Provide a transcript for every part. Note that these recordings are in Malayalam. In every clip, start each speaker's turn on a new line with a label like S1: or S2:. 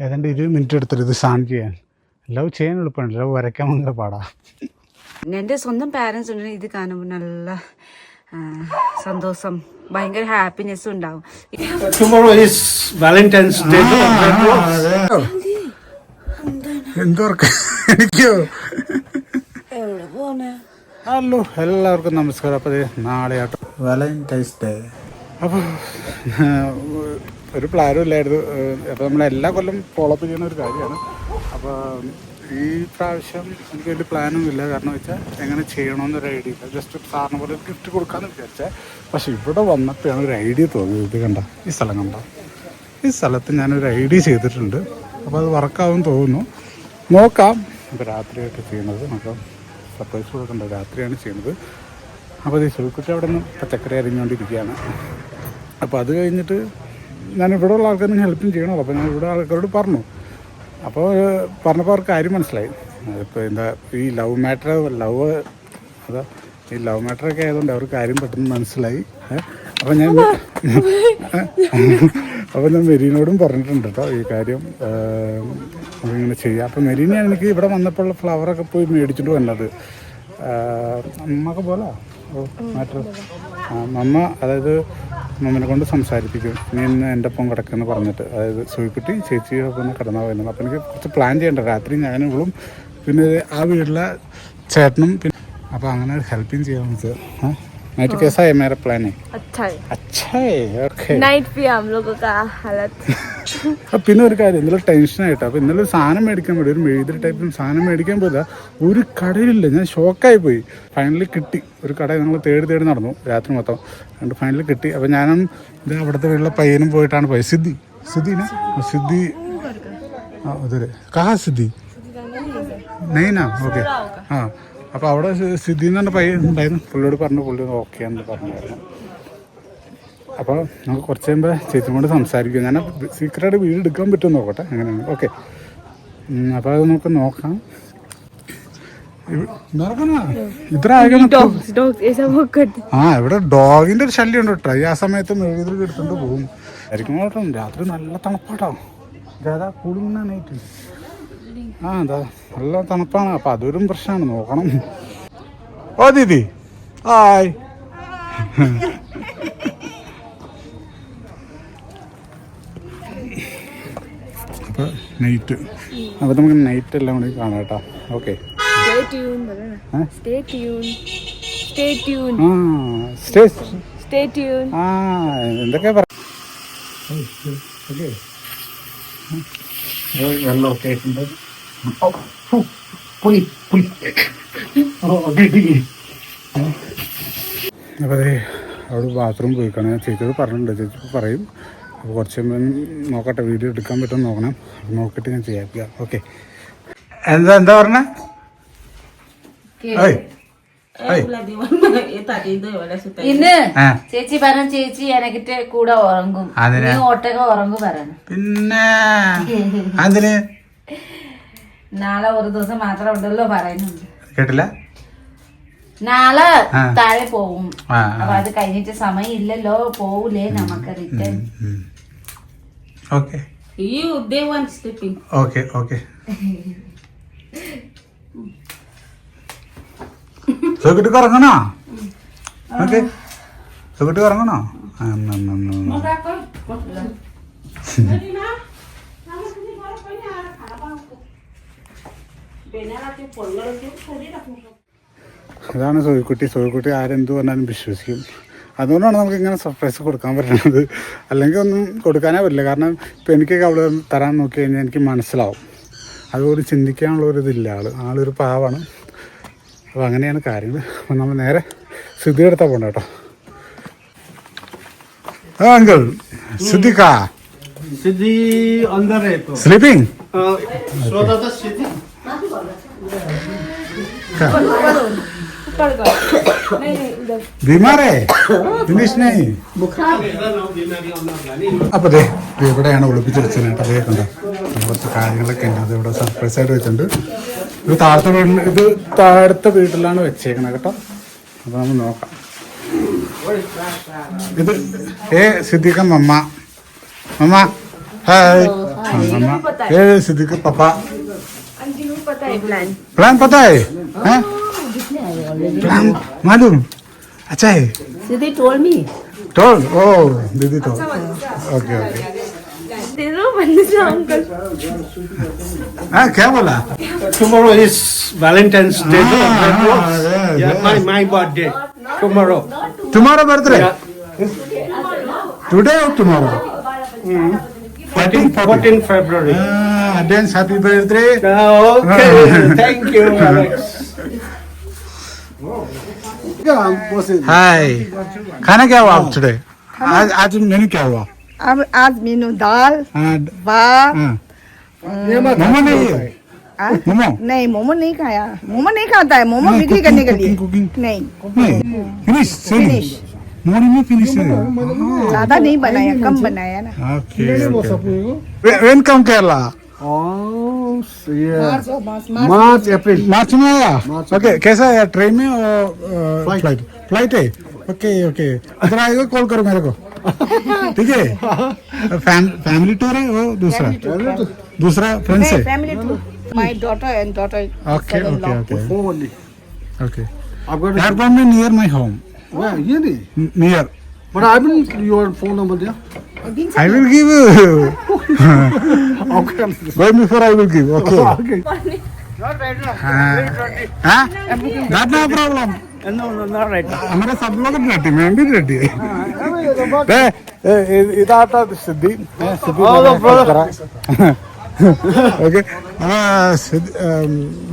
S1: ഏതാണ്ട് ഇരുപത് മിനിറ്റ് എടുത്തിട്ട് ഇത് സാൻ ചെയ്യാൻ. ലവ് ചെയ്യാൻ എളുപ്പമാണ് ലവ് വരയ്ക്കാൻ ഭയങ്കര പാടാ.
S2: എന്റെ സ്വന്തം പാരൻസ് ഉണ്ടെങ്കിൽ ഇത് കാണുമ്പോൾ നല്ല സന്തോഷം ഭയങ്കര ഹാപ്പിനെസ്സും ഉണ്ടാവും.
S3: Tomorrow is Valentine's Day.
S1: എന്തോർക്ക് എനിക്കോ?
S2: എവിടെ
S1: ഹലോ എല്ലാവർക്കും നമസ്കാരം. അപ്പോൾ നാളെ ആട്ടോ. വാലന്റൈൻസ് ഡേ അപ്പോൾ ഒരു പ്ലാനും ഇല്ലായിരുന്നു. അപ്പോൾ നമ്മൾ എല്ലാ കൊല്ലം ഫോളോ അപ്പ് ചെയ്യുന്ന ഒരു കാര്യമാണ്. അപ്പോൾ ഈ പ്രാവശ്യം എനിക്ക് വലിയ പ്ലാനൊന്നും ഇല്ല. കാരണം വെച്ചാൽ എങ്ങനെ ചെയ്യണമെന്നൊരു ഐഡിയ ഇല്ല. ജസ്റ്റ് സാറിന് പോലെ ഗിഫ്റ്റ് കൊടുക്കാമെന്ന് വിചാരിച്ചേ. പക്ഷെ ഇവിടെ വന്നപ്പോഴാണ് ഒരു ഐഡിയ തോന്നിയത്. ഇത് കണ്ട? ഈ സ്ഥലം കണ്ട? ഈ സ്ഥലത്ത് ഞാനൊരു ഐഡിയ ചെയ്തിട്ടുണ്ട്. അപ്പോൾ അത് വർക്കാവും തോന്നുന്നു. നോക്കാം. ഇപ്പോൾ രാത്രിയൊക്കെ ചെയ്യുന്നത്. നമുക്ക് സർപ്രൈസ് കൊടുക്കേണ്ട രാത്രിയാണ് ചെയ്യുന്നത്. അപ്പോൾ ഈ സുൽക്കുട്ടി അവിടെ നിന്ന് പച്ചക്കറി അരിഞ്ഞുകൊണ്ടിരിക്കുകയാണ് അപ്പോൾ അത് കഴിഞ്ഞിട്ട് ഞാൻ ഇവിടെ ഉള്ള ആൾക്കാർ ഹെൽപ്പും ചെയ്യണമല്ലോ. അപ്പോൾ ഞാൻ ഇവിടെ ആൾക്കാരോട് പറഞ്ഞു. അപ്പോൾ പറഞ്ഞപ്പോൾ അവർക്ക് കാര്യം മനസ്സിലായി. ഇപ്പോൾ എന്താ ഈ ലവ് മാറ്റർ ലവ് അതാ ഈ ലവ് മാറ്ററൊക്കെ ആയതുകൊണ്ട് അവർക്ക് കാര്യം പെട്ടെന്ന് മനസ്സിലായി. അപ്പം അപ്പോൾ ഞാൻ അപ്പോൾ ഞാൻ മെരീനോടും പറഞ്ഞിട്ടുണ്ട് കേട്ടോ ഈ കാര്യം. ഇങ്ങനെ നമുക്കിങ്ങനെ ചെയ്യാം. അപ്പോൾ മെരീനെയാണ് എനിക്ക് ഇവിടെ വന്നപ്പോൾ ഫ്ലവറൊക്കെ പോയി മേടിച്ചിട്ട് വന്നത്. അമ്മയ്ക്ക് പോലെ? ഓ അമ്മ മമ്മ അതായത് മമ്മനെ കൊണ്ട് സംസാരിപ്പിക്കും. നീ ഇന്ന് എന്റെ ഒപ്പം കിടക്കുമെന്ന് പറഞ്ഞിട്ട്. അതായത് സൂയിക്കുട്ടി ചേച്ചി ഒപ്പം കിടന്നാൽ വരുന്നത്. അപ്പം എനിക്ക് കുറച്ച് പ്ലാൻ ചെയ്യേണ്ട. രാത്രി ഞാനും ഇവളും പിന്നെ ആ വീട്ടിലെ ചേട്ടനും പിന്നെ അപ്പോൾ അങ്ങനെ ഹെൽപ്പിങ് ചെയ്യാൻ വെച്ചത് നൈറ്റ് കേസായ മേരെ പ്ലാനെ
S4: अच्छा है
S1: അച്ഛേ ഓക്കെ
S4: नाइट पे हम लोगों का हालत
S1: അപ്പൊ പിന്നെ ഒരു കാര്യം ഇന്നലെ ടെൻഷനായിട്ട് അപ്പോൾ ഇന്നലെ ഒരു സാധനം മേടിക്കാൻ പോയി ഒരു മെഴുതിരി ടൈപ്പ് സാധനം മേടിക്കാൻ പോയതാ ഒരു കടയിലില്ല ഞാൻ ഷോക്കായി പോയി ഫൈനലി കിട്ടി ഒരു കട ഞങ്ങൾ തേടി തേടി നടന്നു രാത്രി മൊത്തം അതുകൊണ്ട് ഫൈനലി കിട്ടി അപ്പോൾ ഞാനും ഇത് അവിടുത്തെ വീട്ടിലെ പയ്യനും പോയിട്ടാണ് പോയത് സിദ്ധി സിദ്ധിന സിദ്ധി ആ അതെ കഹാ സിദ്ധി നെയ്നാ ഓക്കെ ആ അപ്പോൾ അവിടെ സ്ഥിതി എന്ന് പറഞ്ഞ പയ്യൻ ഉണ്ടായിരുന്നു. പുള്ളിയോട് പറഞ്ഞു പുള്ളി ഓക്കെ എന്ന് പറഞ്ഞായിരുന്നു. അപ്പോൾ നമുക്ക് കുറച്ച് കഴിയുമ്പോൾ ചേച്ചി കൊണ്ട് സംസാരിക്കും. ഞാൻ സീക്രട്ട് വീട് എടുക്കാൻ പറ്റുമെന്ന് നോക്കട്ടെ. അങ്ങനെ ഓക്കെ അപ്പോൾ അത് നമുക്ക് നോക്കാം. ആ ഇവിടെ ഡോഗിന്റെ ഒരു ശല്യം ഉണ്ട് കേട്ടോ. ഈ ആ സമയത്ത് മെഴുകുതിരി എടുത്തുകൊണ്ട് പോകും. ആയിരിക്കും രാത്രി നല്ല തണുപ്പാട്ടോ. ഇതാ കൂടുന്ന നൈറ്റ് ആ എന്താ നല്ല തണുപ്പാണ്. അപ്പൊ അതൊരു പ്രശ്നമാണ് നോക്കണം. ഓ ദീദി. ഹായ്. അപ്പോൾ നൈറ്റ്. അപ്പോൾ നമുക്ക് നൈറ്റ് എല്ലാം കൂടി കാണാം കേട്ടോ. ഓക്കെ. എന്തൊക്കെ പറയാം ഓക്കെ. ഓക്കെ, ഇടിക്ക്. അപ്പോൾ അതെ അവിടെ ബാത്റൂം പോയിക്കാണ്. ഞാൻ ചേച്ചിയോട് പറഞ്ഞിട്ടുണ്ട്. ചേച്ചി പറയും. അപ്പോൾ കുറച്ച് നോക്കട്ടെ വീഡിയോ എടുക്കാൻ പറ്റുമെന്ന് നോക്കണം. നോക്കിയിട്ട് ഞാൻ ചെയ്യാം. ഓക്കെ എന്താ എന്താ പറഞ്ഞ?
S2: ഇന്ന് ചേച്ചി പറഞ്ഞു ചേച്ചി എനക്കിട്ട് കൂടെ ഉറങ്ങും.
S1: അതിനാ?
S2: നീ ഒട്ടക ഉറങ്ങും പറഞ്ഞു
S1: പിന്നെ? അതിന്
S2: നാളെ ഒരു ദിവസം മാത്രം ഉണ്ടല്ലോ പറയുന്നുണ്ട്
S1: കേട്ടില്ല?
S2: നാളെ. താഴെ പോവും. അപ്പൊ അത് കഴിഞ്ഞിട്ട് സമയമില്ലല്ലോ പോവൂലേ നമുക്ക് return
S1: okay.
S2: You, they want sleeping.
S1: Okay ആ, എന്നാ, എന്നാ, എന്നാ, എന്നാ. അതാണ് സോയിക്കുട്ടി. സോയിക്കുട്ടി ആരെന്ത് പറഞ്ഞാലും വിശ്വസിക്കും. അതുകൊണ്ടാണ് നമുക്ക് ഇങ്ങനെ സർപ്രൈസ് കൊടുക്കാൻ പറ്റുന്നത് അല്ലെങ്കിൽ ഒന്നും കൊടുക്കാനേ പറ്റില്ല. കാരണം ഇപ്പം എനിക്കൊക്കെ അവൾ തരാൻ നോക്കി കഴിഞ്ഞാൽ എനിക്ക് മനസ്സിലാവും. അതുപോലെ ചിന്തിക്കാനുള്ള ഒരു ഇതില്ല ആൾ ആളൊരു പാവാണ്. അപ്പോൾ അങ്ങനെയാണ് കാര്യങ്ങൾ അപ്പം നമ്മൾ നേരെ സിദ്ധി എടുത്താൽ പോകണ്ട കേട്ടോ. അങ്കിൾ. സിദ്ദിഖ
S3: Siddhi अंदर है तो
S1: സ്ലീപ്പിംഗ്
S3: सो दादा सिद्धि
S4: ऊपर का नहीं नहीं उधर
S1: ബീമാറേ ഫിനിഷ് നൈ അപ്പോൾ ദേ ഇത് ഇവിടെയാണ് ഒളിപ്പിച്ച് വെച്ചത് കേട്ടോ അതേ കണ്ടോ കുറച്ച് കാര്യങ്ങളൊക്കെ ഉണ്ട് അത് ഇവിടെ സർപ്രൈസ് ആയിട്ട് വെച്ചിട്ടുണ്ട് ഇത് താഴത്തെ വീട്ടിൽ ഇത് താഴത്തെ വീട്ടിലാണ് വെച്ചേക്കണത് കേട്ടോ അപ്പോൾ നമ്മൾ നോക്കാം ഇത് ഏ സിദ്ദിഖ മമ്മ മമ്മ ഹായ് हाँ, मम्मा ये सिद्दीक पापा
S4: आंटी को पता है प्लान
S1: प्लान पता है हैं? प्लान मालूम अच्छा है
S5: Siddhi told me.
S1: Told oh दीदी तो ओके ओके
S4: दे दो बंद से अंकल
S1: हाँ क्या बोला
S3: Tomorrow is Valentine's Day.
S1: Ah, yes,
S3: yeah,
S1: yes.
S3: my, my birthday. Tomorrow.
S1: तुम्हारा बर्थडे टुडे और tomorrow
S3: 14, 14 February.
S1: Advance happy birthday
S3: Okay, thank you, Alex.
S1: Hi खाना क्या हुआ टुडे आज आज मेनू क्या हुआ
S5: अब आज मेनू दाल भात।
S1: मोमो नहीं है मोमो
S5: नहीं मोमो नहीं खाया मोमो नहीं खाता है मोमो बिक्री करने के लिए नहीं
S1: नहीं फिनिश फिनिश मॉर्निंग में फिनिश है।
S5: ज़्यादा नहीं बनाया कम बनाया ना।
S1: Okay. When
S3: come Kerala.
S5: March और मार्च
S1: में आया? ओके कैसा है? ट्रेन में और फ़्लाइट फ़्लाइट है? Okay okay. इधर आएगा कॉल करो मेरे को। ठीक है? फैम, फैमिली टूर है वो दूसरा? दूसरा फ्रेंड्स है?
S5: Family tour
S1: my daughter and
S3: daughter
S1: okay
S3: okay okay. Okay
S1: airport में near my home
S3: where, really?
S1: Near
S3: But I will your phone number there.
S1: I will give you.
S3: Okay.
S1: Why before I will give? Okay.
S3: okay.
S1: हाँ? That no problem.
S3: No, no, not right now.
S1: हमारे सब लोग रेडी मैं भी रेडी है दे ഇതാട്ടാ സിദ്ധി ഏ, സിദ്ധി ഓക്കെ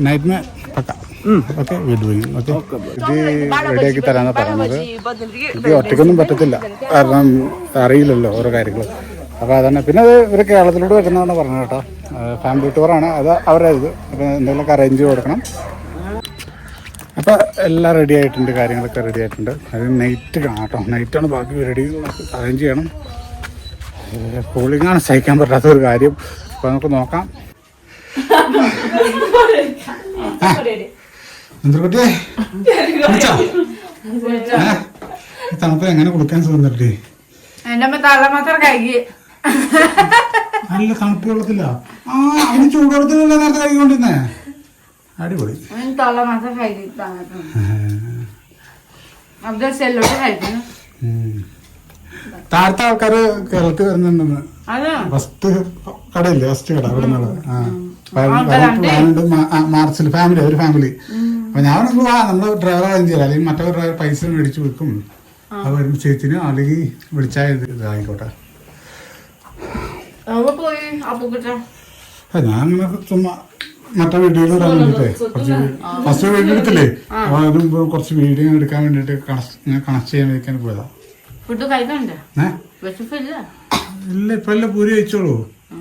S1: നൈറ്റ് മേ പക്ക ഓക്കെ ഓക്കെ. ഇത് റെഡിയാക്കി തരാന്നാ പറഞ്ഞത്. ഇത് ഒറ്റയ്ക്കൊന്നും പറ്റത്തില്ല. കാരണം അറിയില്ലല്ലോ ഓരോ കാര്യങ്ങൾ അപ്പോൾ അതന്നെ. പിന്നെ അത് ഇവർ കേരളത്തിലൂടെ വരുന്നതാണ് പറഞ്ഞത് കേട്ടോ. ഫാമിലി ടൂറാണ്. അത് അവരുടെ ഇത്. അപ്പോൾ എന്തെങ്കിലുമൊക്കെ അറേഞ്ച് ചെയ്ത് കൊടുക്കണം. അപ്പോൾ എല്ലാം റെഡി ആയിട്ടുണ്ട്. കാര്യങ്ങളൊക്കെ റെഡി ആയിട്ടുണ്ട്. അത് നൈറ്റ് കാണാം കേട്ടോ. നൈറ്റാണ് ബാക്കി റെഡി അറേഞ്ച് ചെയ്യണം. കൂളിങ്ങാണ് സഹിക്കാൻ പറ്റാത്ത ഒരു കാര്യം. അപ്പോൾ നമുക്ക് നോക്കാം. എന്തൊക്കെ തണുപ്പ് എങ്ങനെ കൊടുക്കാൻ സുഖം
S2: എന്റെ അമ്മ തള്ള മാത്രം കഴിക്ക്
S1: നല്ല തണുപ്പ് വെള്ളത്തില്ല ആ അവന് ചൂടുവെള്ളത്തിലല്ല നേരത്തെ കഴിക്കൊണ്ടിരുന്നേ അടിപൊളി.
S2: തള്ള മാത്രം സെല്ലോട്ട് കഴിക്കുന്നു.
S1: താഴത്തെ ആൾക്കാര് കേരളത്തിൽ വരുന്നുണ്ടെന്ന്. ഫസ്റ്റ് കടയില്ലേ ഫസ്റ്റ് കട അവിടെ നിന്നുള്ളത് മാർച്ചിൽ ഫാമിലി ഒരു ഫാമിലി. അപ്പൊ ഞാൻ പറഞ്ഞു വാ നമ്മൾ ഡ്രൈവർ അറേഞ്ച് ചെയ്യാം അല്ലെങ്കിൽ മറ്റേ ഡ്രൈവർ പൈസ മേടിച്ചു വെക്കും അത് വരുമ്പോ ചേച്ചിന് അല്ലെങ്കിൽ വിളിച്ചാൽ ഇത് ഇതായിക്കോട്ടെ. ആ, ഞാൻ അങ്ങനെ ചുമ്മാ മറ്റേ വീഡിയോയിൽ വേണ്ടിട്ടേ കുറച്ച് ഫസ്റ്റ് വീഡിയോ എടുത്തില്ലേ? അപ്പൊ അതിന് മുമ്പ് കുറച്ച് വീഡിയോ എടുക്കാൻ വേണ്ടിട്ട് കണക്ട് ചെയ്യാൻ വെക്കാൻ പോയതാ. ഇല്ല? ഇപ്പൊ എല്ലാം പൂരി കഴിച്ചോളൂ?
S2: ആ,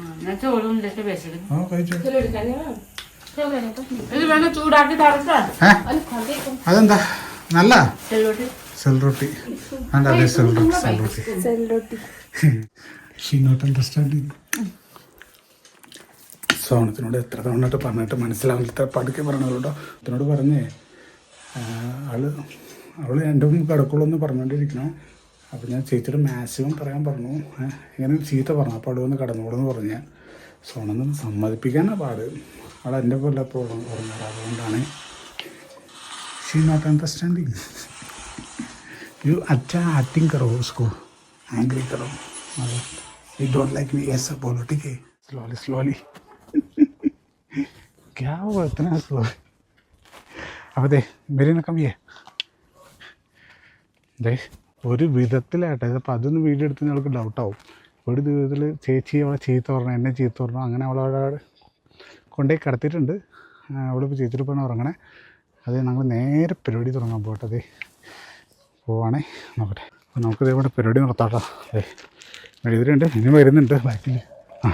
S1: ആ കഴിച്ചോ. അതെന്താ? നല്ല? സെൽറോട്ടി അതെ സെൽറോട്ടി സെൽറോട്ടി സെൽറോട്ടി ഷീനോട്ടൻ റെസ്റ്റോറന്റ് സോണത്തിനോട് എത്ര തവണ പറഞ്ഞിട്ട് മനസ്സിലാവില്ല ഇത്ര പടുക്കെ പറഞ്ഞവരോടോ അതിനോട് പറഞ്ഞേ ആൾ അവൾ എന്റെ മുമ്പ് കിടക്കുള്ളൂ എന്ന് പറഞ്ഞുകൊണ്ടിരിക്കണം അപ്പം ഞാൻ ചേച്ചിയുടെ മാക്സിമം പറയാൻ പറഞ്ഞു. ഇങ്ങനെ ചീത്ത പറഞ്ഞു. അപ്പോൾ അവിടെ വന്ന് കിടന്നോളൂ എന്ന് പറഞ്ഞ് സോണെന്ന് സമ്മതിപ്പിക്കാനാണ് പാട്. അവൾ എൻ്റെ പോലെ ഇപ്പോൾ പറഞ്ഞത് അതുകൊണ്ടാണ് ഷീ നോട്ട് അണ്ടർസ്റ്റാൻഡിങ് यू अच्छा एक्टिंग करो उसको एंग्री करो यू डोंट लाइक मी ऐसा बोलो ठीक है स्लोली स्लोली क्या हुआ इतना स्लो अब दे मेरी ना कमी है ദേ ഒരു വിധത്തിലാട്ടെ ഇതിപ്പോൾ അതൊന്ന് വീഡിയോ എടുത്ത് ഞങ്ങൾക്ക് ഡൗട്ടാവും ഒരു വിധത്തിൽ ചേച്ചി അവളെ ചീത്ത പറഞ്ഞു എന്നെ ചീത്ത പറഞ്ഞു അങ്ങനെ അവളവിടെ കൊണ്ടുപോയി കിടത്തിയിട്ടുണ്ട് അവളിപ്പോൾ ചേച്ചിട്ട് പോകണം ഉറങ്ങണേ അത് ഞങ്ങൾ നേരെ പരിപാടി തുടങ്ങാൻ പോകട്ടെ അതേ പോവാണേ നോക്കട്ടെ അപ്പോൾ നമുക്ക് ഇതേപോലെ പരിപാടി നടത്താട്ടോ അതെ എഴുതിരുണ്ട് ഇനി വരുന്നുണ്ട് ബാക്കിൽ ആ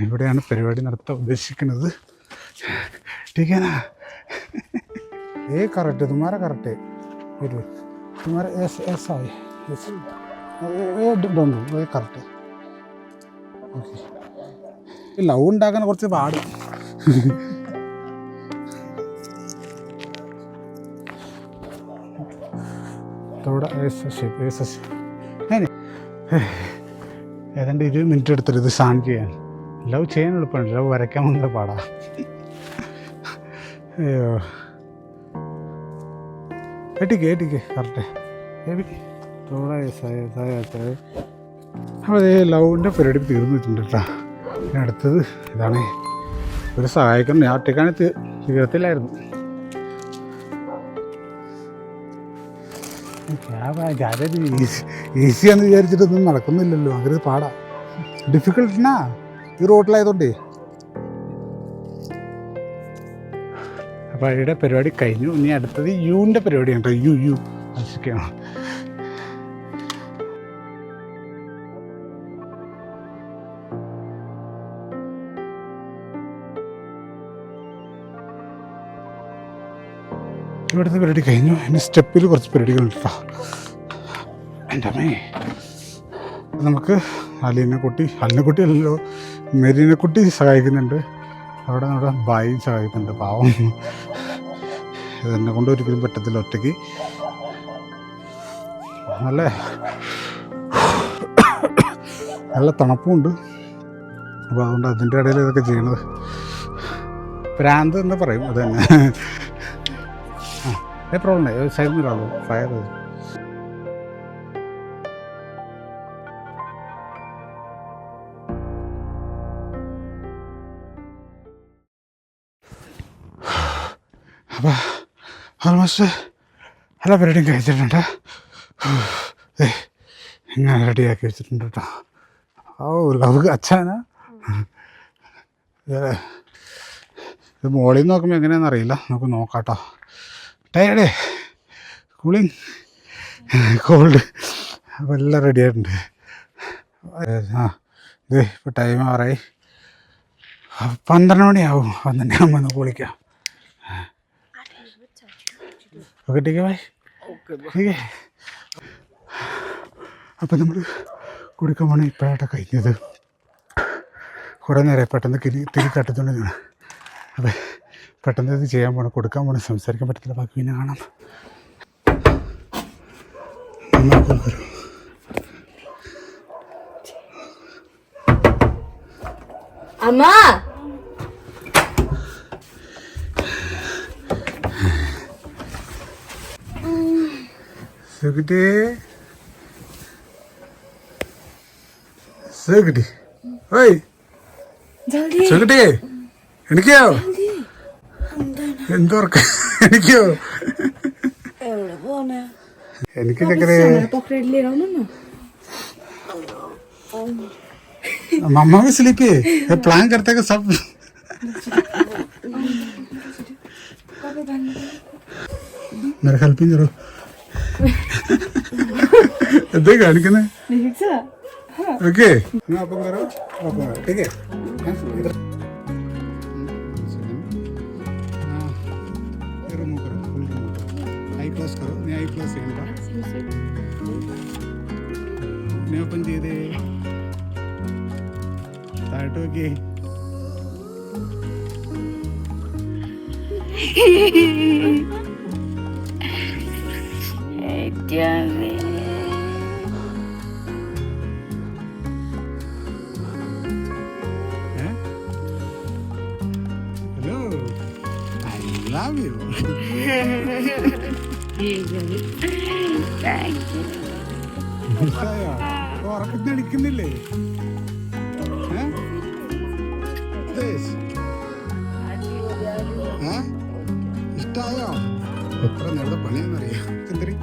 S1: ഇവിടെയാണ് പരിപാടി നടത്താൻ ഉദ്ദേശിക്കുന്നത് ടീക്കാനാ ഏ കറക്റ്റ് തുമാര കറക്റ്റ് വരൂ തുമാര എസ് എസ് ആയി എസ് ഏ ഡോണ്ടു കറക്റ്റ് ഓക്കെ ലവ് ഉണ്ടാക്കാൻ കുറച്ച് പാട്. ഏതാണ്ട് ഇരുപത് മിനിറ്റ് എടുത്തിട്ട് ഇത് സാൻ ചെയ്യാൻ. ലവ് ചെയ്യാൻ എളുപ്പമാണ് ലവ് വരയ്ക്കാൻ വന്ന പാടാ. അയ്യോ. എട്ടിക്ക് എട്ടിക്ക് കറക്റ്റ് അപ്പോൾ ലവിന്റെ പരിപാടി തീർന്നിട്ടുണ്ട് കേട്ടോ. ഇനി അടുത്തത് ഇതാണ്. ഒരു സഹായിക്കും ഞാൻ ഒറ്റക്കാണ് തീരത്തില്ലായിരുന്നു ഈസിയാന്ന് വിചാരിച്ചിട്ടൊന്നും നടക്കുന്നില്ലല്ലോ. അങ്ങനെ പാടാ. ഡിഫിക്കൽട്ടിനാ ഈ റോഡിലായതുകൊണ്ടേ അപ്പോൾ അതിയുടെ പരിപാടി കഴിഞ്ഞു. ഇനി അടുത്തത് യുവിന്റെ പരിപാടിയാണ് കേട്ടോ. യു യു ആശിക്കണം ഇവിടുത്തെ പരിപാടി കഴിഞ്ഞു. ഇനി സ്റ്റെപ്പിൽ കുറച്ച് പരിപാടികളുണ്ട് കേട്ടോ എന്റെ അമ്മേ. നമുക്ക് അലീനെ കുട്ടി അലിനെ കുട്ടി അല്ലല്ലോ മെരീനെ കുട്ടി സഹായിക്കുന്നുണ്ട്. അവിടെ നമ്മുടെ ബായും സഹായിക്കുന്നുണ്ട് പാവം. ഇതെന്നെ കൊണ്ട് ഒരിക്കലും പറ്റത്തില്ല ഒറ്റയ്ക്ക്. നല്ല നല്ല തണുപ്പുമുണ്ട്. അപ്പോൾ അതുകൊണ്ട് അതിന്റെ ഇടയിൽ ഇതൊക്കെ ചെയ്യണത്. പ്രാന്ത് എന്ന് പറയും അത് തന്നെ. ഏ പ്രോബ്ലം സൈഡിൽ നിന്ന് ഒരാളോ ഫയർ അപ്പോൾ ഓൾമോസ്റ്റ് എല്ലാ പരിപാടിയും കഴിച്ചിട്ടുണ്ട് ഏ ഇങ്ങനെ റെഡിയാക്കി വെച്ചിട്ടുണ്ട് കേട്ടോ ഓ ലവ് അച്ഛനാ ഇത് ഇത് മോളിൽ നിന്ന് നോക്കുമ്പോൾ എങ്ങനെയാണെന്ന് അറിയില്ല നമുക്ക് നോക്കാം കേട്ടോ ടയർഡേ. Cooling called. അപ്പോൾ എല്ലാം റെഡി ആയിട്ടുണ്ട്. ആ ഇത് ഇപ്പോൾ ടൈം ആറായി. പന്ത്രണ്ട് മണിയാവും. പന്ത്രണ്ട് ആകുമ്പോൾ ഒന്ന് കുളിക്കാം. ഓക്കെ ടീക്കെ ബൈ ഓക്കെ അപ്പം നമ്മൾ കുടിക്കാൻ പോണ ഇപ്പോഴാട്ടോ കഴിഞ്ഞത്. കുറേ നേരം പെട്ടെന്ന് കിരി തിരി തട്ടത്തോണ്ടിരിക്കണം അപ്പം പെട്ടെന്ന് ഇത് ചെയ്യാൻ പോകണം കൊടുക്കാൻ പോകണം സംസാരിക്കാൻ പറ്റത്തില്ല. ബാക്കി പിന്നെ കാണാം. ഓയ്. എനിക്കോ? എന്തോർക്ക എനിക്കോ എനിക്ക് ചക്കരെ
S4: पकड़ ले रहा हूँ ना
S1: मम्मा भी स्लीपी है प्लान करते हैं सब मेरे हेल्पिंग करो എന്താ കാണിക്കുന്നത് ഓക്കെ അപ്പം കറോ അപ്പം ठीक है നോക്കിയേ ഹലോ. ഐ ലവ് യു ഉറക്കത്തിനടിക്കുന്നില്ലേ? ദേശ്. ഏ? ഇഷ്ടായോ എത്ര നേരത്തെ പണിയാന്നറിയാം? എന്തിരി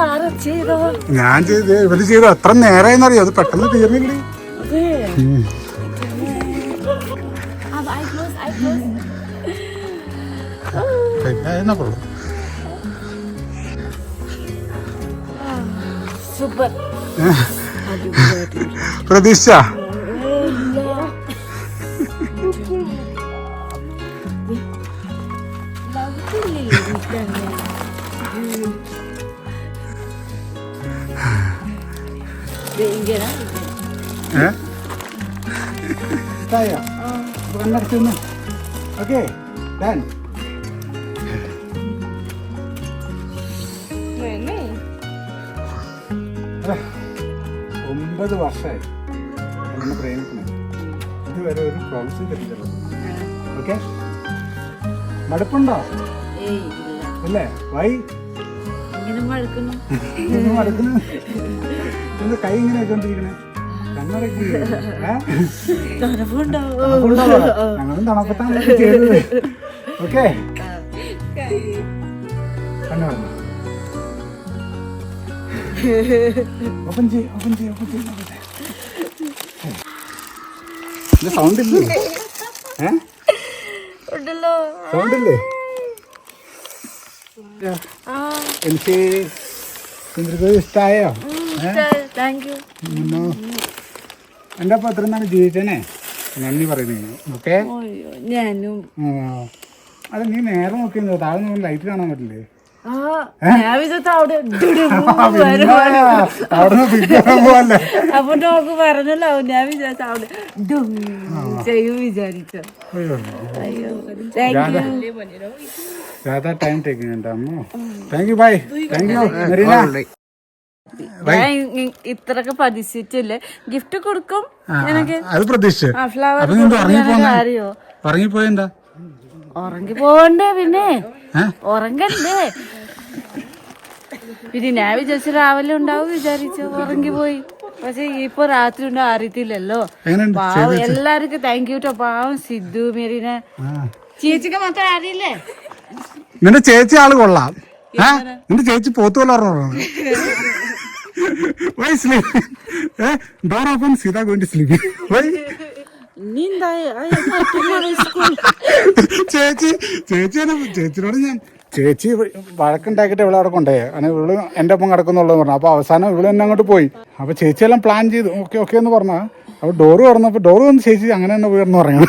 S4: ആരും ചെയ്തോ
S1: ഞാൻ ചെയ്ത് ഇവർ ചെയ്തു അത്ര നേരമായെന്നറിയോ അത് പെട്ടെന്ന് തീർന്നില്ലേ? എന്നാ problem?
S4: സൂപ്പർ
S1: പ്രതീക്ഷ
S4: ഇങ്ങനെ
S1: ഏ ഇഷ്ടായ കണ്ണടച്ചു ഓക്കെ ഡാൻ ഒമ്പത് വർഷമായി എന്നെ പ്രേമിക്കുന്നത് ഇതുവരെ ഒരു പ്രോമിസ് കിട്ടിയിട്ടുള്ളൂ ഓക്കെ മടുപ്പുണ്ടോ? അല്ലേ? വൈ മടുക്കുന്നു. കൈ ഇങ്ങനെ വെച്ചോണ്ടിരിക്കണേ. ഞങ്ങളും തണുപ്പത്താണ് ചെയ്തത്. ഓക്കെ കണ്ണു ഓപ്പൺ ചെയ്യ് ഓപ്പൺ ചെയ്യ് ഓപ്പൺ ചെയ്യ് ഇത് സൗണ്ട് ഇല്ലേ? ഏ? സൗണ്ട് ഇല്ലേ? എനിക്ക് ഇഷ്ടമായോ എന്റെ അപ്പം അത്ര നാൾ ജീവിച്ചേനെ? നന്ദി പറയുന്നു ഓക്കെ
S2: ഞാനും.
S1: അത് നീ നേരെ നോക്കി താഴെ ലൈറ്റ് കാണാൻ പറ്റില്ലേ?
S2: അപ്പൊ നോക്ക് പറഞ്ഞല്ലോ ഞാൻ വിചാരിച്ച അവിടെ ഡും ചെയ്യും വിചാരിച്ചു. അയ്യോ. Thank you
S1: Radha. Time taking ഉണ്ട് അമ്മോ. Thank you bye thank you Marina.
S2: ഞാൻ ഇ- പതിച്ചിട്ടില്ലേ? ഗിഫ്റ്റ് കൊടുക്കും?
S1: അത് പ്രതീക്ഷിച്ചു.
S2: അറിയോ
S1: ഉറങ്ങിപ്പോയെന്താ
S2: ഉറങ്ങി പോകണ്ടേ പിന്നെ? ഉറങ്ങണ്ടേ. പിന്നെ ഞാൻ വിചാരിച്ചു രാവിലെ ഉണ്ടാവും വിചാരിച്ചു ഉറങ്ങി പോയി പക്ഷെ ഇപ്പൊ രാത്രി ഉണ്ടാവും അറിയത്തില്ലല്ലോ. പാവം എല്ലാവർക്കും താങ്ക് യു ട്ടോ. പാവം സിദ്ധു മെറീന.
S1: ആ.
S2: ചേച്ചിക്ക് മാത്രം അറിയില്ലേ?
S1: നിന്റെ ചേച്ചി ആൾ കൊള്ളാം. നിന്റെ ചേച്ചി പോത്തു പറഞ്ഞു വൈ സ്ലീപ് ഏ? Door open Sita going sleep why.
S2: നീ എന്താ സ്കൂൾ
S1: ചേച്ചി ചേച്ചിയാണ് ചേച്ചിനോട് ഞാൻ ചേച്ചി വഴക്കുണ്ടാക്കിയിട്ട് ഇവിടെ അവിടെ കൊണ്ടുപോയി അങ്ങനെ ഇവള് എൻ്റെ ഒപ്പം കിടക്കുന്നുള്ളത് പറഞ്ഞു അപ്പോൾ അവസാനം ഇവള് തന്നെ അങ്ങോട്ട് പോയി അപ്പോൾ ചേച്ചിയെല്ലാം പ്ലാൻ ചെയ്തു ഓക്കെ ഓക്കെ എന്ന് പറഞ്ഞാൽ അപ്പോൾ ഡോറ് തുറന്നപ്പോൾ ഡോറ് വന്ന് ചേച്ചി അങ്ങനെ തന്നെ പോയിരുന്നു പറയണം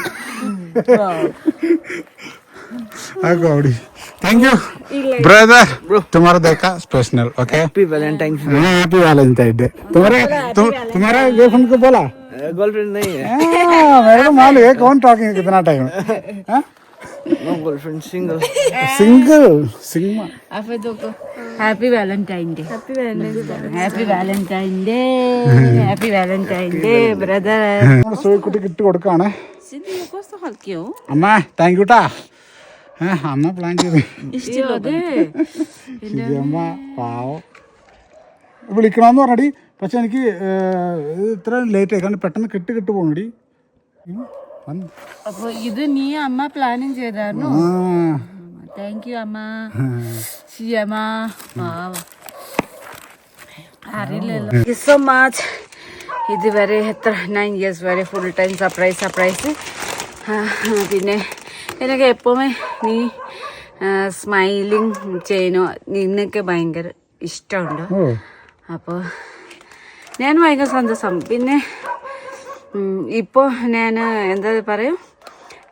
S1: ആ ഗോഡി താങ്ക് യു ബ്രദർ तुम्हारा देखा special okay
S3: happy Valentine
S1: happy Valentine day तुम्हारे तुम तुम्हारा गर्लफ्रेंड को बोला
S3: गर्लफ्रेंड नहीं है
S1: हाँ, मेरे को मालूम है कौन टॉकिंग कितना time
S3: no girlfriend single
S1: single single
S2: അപ്പൊ നോക്കൂ happy Valentine day happy Valentine happy Valentine day happy Valentine day brother
S1: നമ്മുടെ സോയിക്കുട്ടിക്ക് ഇട്ട് കൊടുക്കാണ്
S2: സിദ്ധു കോസ്ത കളിക്കോ
S1: അമ്മ താങ്ക് യൂട്ടാ ഏ അമ്മ പ്ലാൻ ചെയ്ത്
S2: അതെ
S1: ശരി അമ്മ പാവം വിളിക്കണമെന്ന് പറഞ്ഞടി പക്ഷെ എനിക്ക് ഇത്ര ലേറ്റ് ആയി. കാരണം പെട്ടെന്ന് കിട്ടി കിട്ടു പോകണടി അപ്പോൾ
S2: അപ്പൊ ഇത് നീ അമ്മ പ്ലാനിങ് ചെയ്തായിരുന്നു? താങ്ക് യു അമ്മ. ശി അമ്മ. പാവം. അറിയില്ലല്ലോ. സോ മച്ച് ഇതുവരെ എത്ര നയൻ ഇയേഴ്സ് വരെ ഫുൾ ടൈം സർപ്രൈസ് സർപ്രൈസ് പിന്നെ എനിക്ക് എപ്പോഴും നീ സ്മൈലിങ് ചെയ്യണോ നിന്നൊക്കെ ഭയങ്കര ഇഷ്ടമുണ്ട്? അപ്പോൾ ഞാൻ ഭയങ്കര സന്തോഷം. പിന്നെ ഇപ്പോൾ ഞാൻ എന്താ പറയും?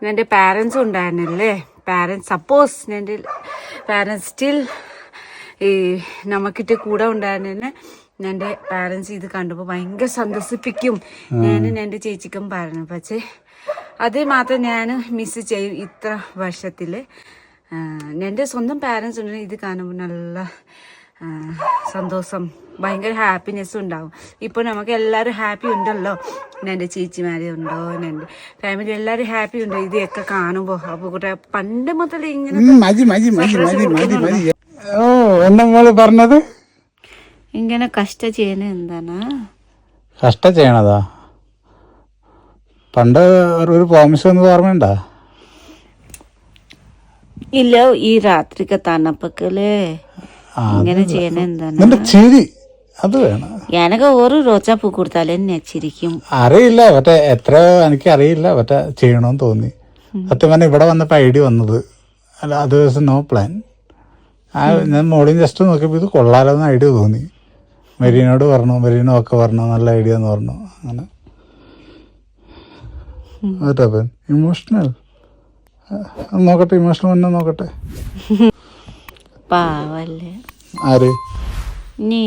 S2: എന്റെ പാരൻസും ഉണ്ടായിരുന്നില്ലേ? പാരൻസ് സപ്പോസ് എന്റെ പാരൻസ് സ്റ്റിൽ ഈ നമുക്കിട്ട് കൂടെ ഉണ്ടായിരുന്നെ എന്റെ പാരൻസ് ഇത് കണ്ടപ്പോൾ ഭയങ്കര സന്തോഷിപ്പിക്കും. ഞാൻ എന്റെ ചേച്ചിക്കും പറഞ്ഞു. പക്ഷേ അത് മാത്രം ഞാൻ മിസ് ചെയ്യും ഇത്ര വർഷത്തിൽ എന്റെ സ്വന്തം പാരൻസ് ഉണ്ടെങ്കിൽ ഇത് കാണുമ്പോൾ നല്ല സന്തോഷം. ഭയങ്കര ഹാപ്പിനെസ് ഉണ്ടാവും. ഇപ്പോൾ നമുക്ക് എല്ലാവരും ഹാപ്പി ഉണ്ടല്ലോ. എന്റെ ചേച്ചിമാരെ ഉണ്ടോ? എന്റെ ഫാമിലി എല്ലാവരും ഹാപ്പി ഉണ്ടോ? ഇതൊക്കെ കാണുമ്പോൾ അപ്പോൾ കൂടെ പണ്ട് മുതൽ ഇങ്ങനെ
S1: ഓ എന്താ പറഞ്ഞത്?
S2: ഇങ്ങനെ കഷ്ട ചെയ്യണ എന്താണ്?
S1: കഷ്ട ചെയ്യണതാ? പണ്ട് ഒരു- പ്രോമിസ് എന്ന് ഓർമ്മയുണ്ടാ?
S2: ഇല്ല ഈ രാത്രിക്ക് തണുപ്പൊക്കെ ഇങ്ങനെ ചെയ്യണ എന്താണ്?
S1: നിന്റെ ചിരി അത് വേണം.
S2: ഞാനൊക്കെ റോജാപ്പൂ കൊടുത്താലും ചിരിക്കും.
S1: അറിയില്ല മറ്റേ എത്ര എനിക്ക് അറിയില്ല മറ്റേ ചെയ്യണമെന്ന് തോന്നി. സത്യം പറഞ്ഞാൽ ഇവിടെ വന്നപ്പോൾ ഐഡിയ വന്നത്. അല്ല അത് ദിവസം നോ പ്ലാൻ. ആ ഞാൻ മോളിൽ ജസ്റ്റ് നോക്കിയപ്പോൾ ഇത് കൊള്ളാലോ എന്ന് ഐഡിയ തോന്നി. മെരീനോട് പറഞ്ഞു മെരീനോ ഒക്കെ പറഞ്ഞു നല്ല ഐഡിയ എന്ന് പറഞ്ഞു. അങ്ങനെ. ഇമോഷണൽ. നോക്കട്ടെ ഇമോഷണൽ തന്നെ നോക്കട്ടെ.
S2: പാവല്ലേ?
S1: ആര്?
S2: നീ.